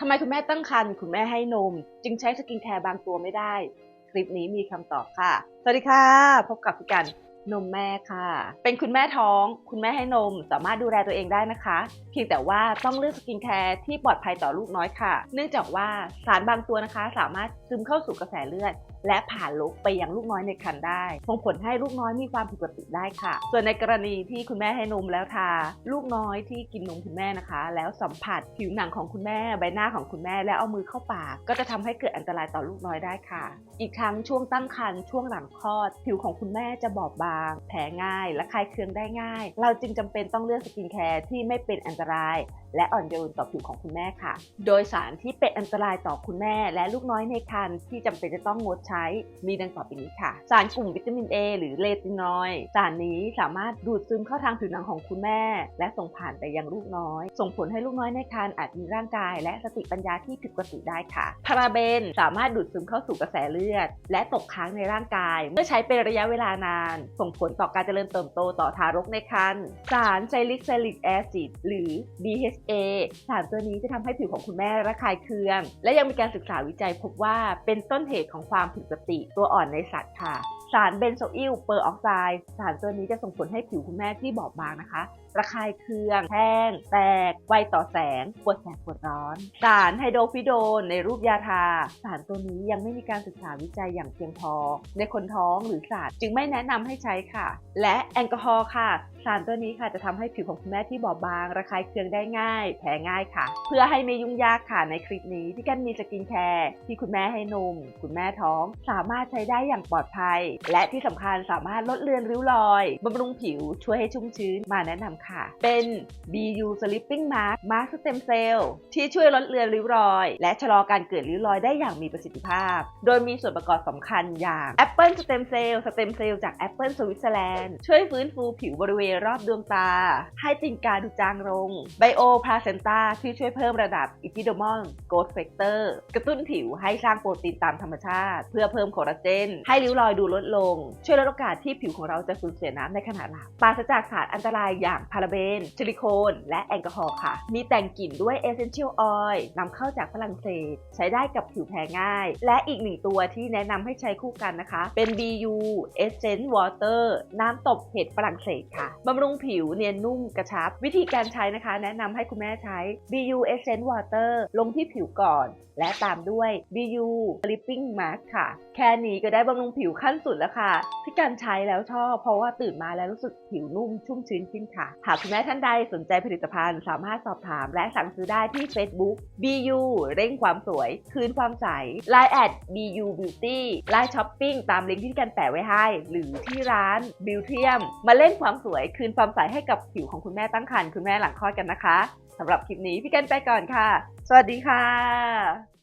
ทำไมคุณแม่ตั้งครรภ์คุณแม่ให้นม จึงใช้สกินแคร์บางตัวไม่ได้ คลิปนี้มีคำตอบค่ะ สวัสดีค่ะ พบกับพี่กันนมแม่ค่ะ เป็นคุณแม่ท้อง คุณแม่ให้นมสามารถดูแลตัวเองได้นะคะ เพียงแต่ว่าต้องเลือกสกินแคร์ที่ปลอดภัยต่อลูกน้อยค่ะ เนื่องจากว่าสารบางตัวนะคะ สามารถซึมเข้าสู่กระแสเลือดและผ่านลุกไปยังลูกน้อยในครรภ์ได้ส่งผลให้ลูกน้อยมีความผิดปกติได้ค่ะ ส่วนในกรณีที่คุณแม่ให้นมแล้วทา ลูกน้อยที่กินนมคุณแม่นะคะ แล้วสัมผัสผิวหนังของคุณแม่ใบหน้าของคุณแม่แล้วเอามือเข้าปาก ก็จะทำให้เกิดอันตรายต่อลูกน้อยได้ค่ะ อีกทั้งช่วงตั้งครรภ์ช่วงหลังคลอด ผิวของคุณแม่จะบอบบาง แผลง่าย และคลายเคืองได้ง่าย เราจึงจำเป็นต้องเลือกสกินแคร์ที่ไม่เป็นอันตราย และอ่อนโยนต่อผิวของคุณแม่ค่ะ โดยสารที่เป็นอันตรายต่อคุณแม่ และลูกน้อยในครรภ์ที่จำเป็นจะต้องงดใช้มีดังต่อไปนี้ค่ะ สารกลุ่มวิตามิน A หรือเลตินอยสารนี้สามารถดูดซึมเข้าทางผิวหนังของคุณแม่ และส่งผ่านไปยังลูกน้อย ส่งผลให้ลูกน้อยในครรภ์อาจมีร่างกาย และสติปัญญาที่ผิดปกติได้ค่ะ พาราเบนสามารถดูดซึมเข้าสู่กระแสเลือด และตกค้างในร่างกาย เมื่อใช้เป็นระยะเวลานาน ส่งผลต่อการเจริญเติบโตต่อทารกในครรภ์สารไซลิกไซลิกแอซิดหรือ DHA สารตัวนี้จะทำให้ผิวของคุณแม่ระคายเคือง และยังมีการศึกษาวิจัยพบว่าเป็นต้นเหตุของความผิดปกติตัวอ่อนในสัตว์ค่ะ สารเบนโซอิลเปอร์ออกไซด์สารตัวนี้จะส่งผลให้ผิวคุณแม่ที่บอบบางนะคะระคายเคือง แห้ง แตก ไวต่อแสง ปวดแสบปวดร้อน สารไฮโดรฟิโดนในรูปยาทา สารตัวนี้ยังไม่มีการศึกษาวิจัยอย่างเพียงพอ ในคนท้องหรือสัตว์จึงไม่แนะนำให้ใช้ค่ะ และแอลกอฮอล์ค่ะ สารตัวนี้ค่ะจะทำให้ผิวของคุณแม่ที่บอบบาง ระคายเคืองได้ง่าย แพ้ง่ายค่ะ เพื่อให้ไม่ยุ่งยากค่ะในคลิปนี้พี่กันมีสกินแคร์ที่คุณแม่ให้นม คุณแม่ท้อง สามารถใช้ได้อย่างปลอดภัย และที่สำคัญสามารถลดเลือนริ้วรอยบำรุงผิวช่วยให้ชุ่มชื้นมาแนะนำค่ะ เป็น BU Sleeping Mask Mask Stem Cell ที่ช่วยลดเลือนริ้วรอย และชะลอการเกิดริ้วรอยได้อย่างมีประสิทธิภาพ โดยมีส่วนประกอบสำคัญอย่าง Apple Stem Cell Stem Cell จาก Apple สวิตเซอร์แลนด์ช่วยฟื้นฟูผิวบริเวณรอบดวงตา ให้ติ่งกาดูจางลง Bio Placenta ที่ช่วยเพิ่มระดับ Epidermal Growth Factor กระตุ้นผิวให้สร้างโปรตีนตามธรรมชาติ เพื่อเพิ่มคอลลาเจน ให้ริ้วรอยดูลดลง ช่วยลดโอกาสที่ผิวของเราจะสูญเสียน้ำในขณะหลับปราศจากสารอันตรายอย่างพาราเบนซิลิโคน และแอลกอฮอล์ค่ะ มีแต่งกลิ่นด้วย Essential Oil นำเข้าจากฝรั่งเศส ใช้ได้กับผิวแพ้ง่าย และอีกหนึ่งตัวที่แนะนำให้ใช้คู่กันนะคะ เป็น BU Essence Water น้ำตบเห็ดฝรั่งเศสค่ะบำรุงผิวเนียนนุ่มกระชับ วิธีการใช้นะคะ แนะนำให้คุณแม่ใช้ BU Essence Water ลงที่ผิวก่อน และตามด้วย BU Sleeping Mask ค่ะ แค่นี้ก็ได้บำรุงผิวขั้นสุดแล้วค่ะ ที่การใช้แล้วชอบเพราะว่าตื่นมาแล้วรู้สึกผิวนุ่มชุ่มชื้นขึ้นค่ะหากคุณแม่ท่านใดสนใจผลิตภัณฑ์สามารถสอบถาม และสั่งซื้อได้ที่ Facebook BU เร่งความสวย คืนความใส Line แอด BU Beauty ไลน์ช้อปปิ้งตามลิงก์ที่กันแปะไว้ให้ หรือที่ร้าน Beautium มาเล่นความสวย คืนความใสให้กับผิวของคุณแม่ตั้งครรภ์คุณแม่หลังคลอดกันนะคะสำหรับคลิปนี้พี่กันไปก่อนค่ะ สวัสดีค่ะ